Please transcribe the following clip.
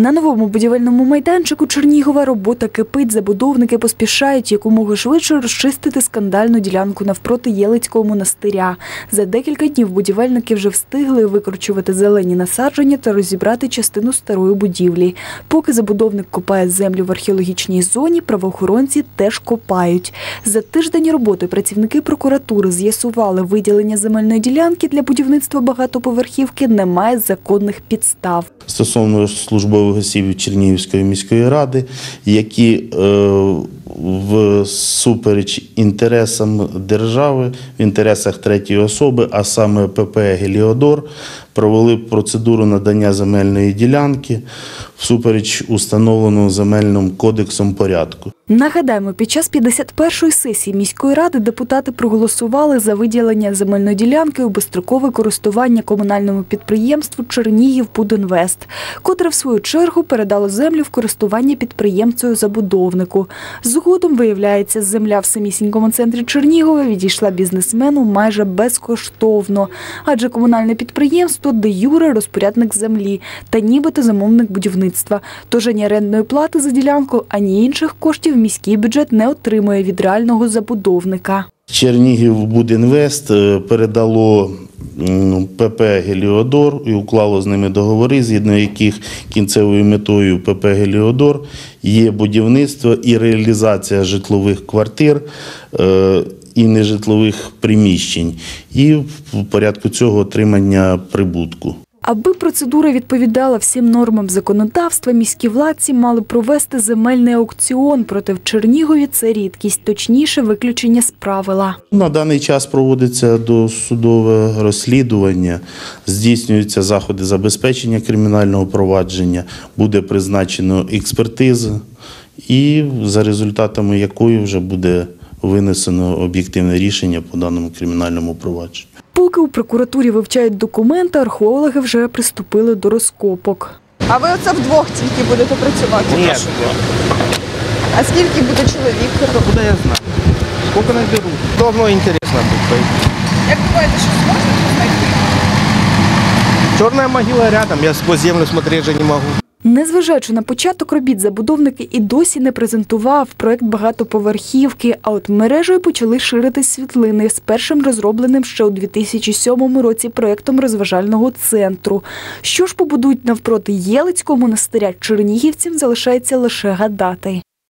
На новому будівельному майданчику Чернігова робота кипить. Забудовники поспішають якомога швидше розчистити скандальну ділянку навпроти Єлицького монастиря. За декілька днів будівельники вже встигли викорчувати зелені насадження та розібрати частину старої будівлі. Поки забудовник копає землю в археологічній зоні, правоохоронці теж копають. За тиждень роботи працівники прокуратури з'ясували, виділення земельної ділянки для будівництва багатоповерхівки немає законних підстав. стосовно службових осіб Чернігівської міської ради, які е, в супереч інтересам держави, в інтересах третьої особи, а саме ПП Геліодор, провели процедуру надання земельної ділянки всупереч установленому земельним кодексом порядку. Нагадаємо, під час 51-ї сесії міської ради депутати проголосували за виділення земельної ділянки у безстрокове користування комунальному підприємству Чернігів Будинвест, котре в свою чергу передало землю в користування підприємцю-забудовнику. Згодом, виявляється, земля в самісінькому центрі Чернігова відійшла бізнесмену майже безкоштовно, адже комунальне підприємство де юре розпорядник землі та нібито замовник будівництва. Тож ані орендної плати за ділянку, ані інших коштів міський бюджет не отримує від реального забудовника. Чернігів Будінвест е, передало ПП Геліодор і уклало з ними договори, згідно яких кінцевою метою ПП Геліодор є будівництво і реалізація житлових квартир е, і нежитлових приміщень, і в порядку цього отримання прибутку. Аби процедура відповідала всім нормам законодавства, міські владці мали провести земельний аукціон. Проте в Чернігові це рідкість, точніше виключення з правила. На даний час проводиться досудове розслідування, здійснюються заходи забезпечення кримінального провадження, буде призначено експертиза, і за результатами якої вже буде винесено об'єктивне рішення по даному кримінальному провадженню. Поки у прокуратурі вивчають документи, археологи вже приступили до розкопок. А ви оце вдвох тільки будете працювати? Нет, А скільки буде чоловік? куда я знаю. Сколько наберу? Должно интересно быть. Як думаєте, що зможете знайти? Черная могила рядом, я сквозь землю смотреть же не могу. Незважаючи на початок робіт, забудовники і досі не презентував проект багатоповерхівки, а от мережею почали ширити світлини з першим розробленим ще у 2007 році проектом розважального центру. Що ж побудують навпроти Єлицького монастиря чернігівцям залишається лише гадати.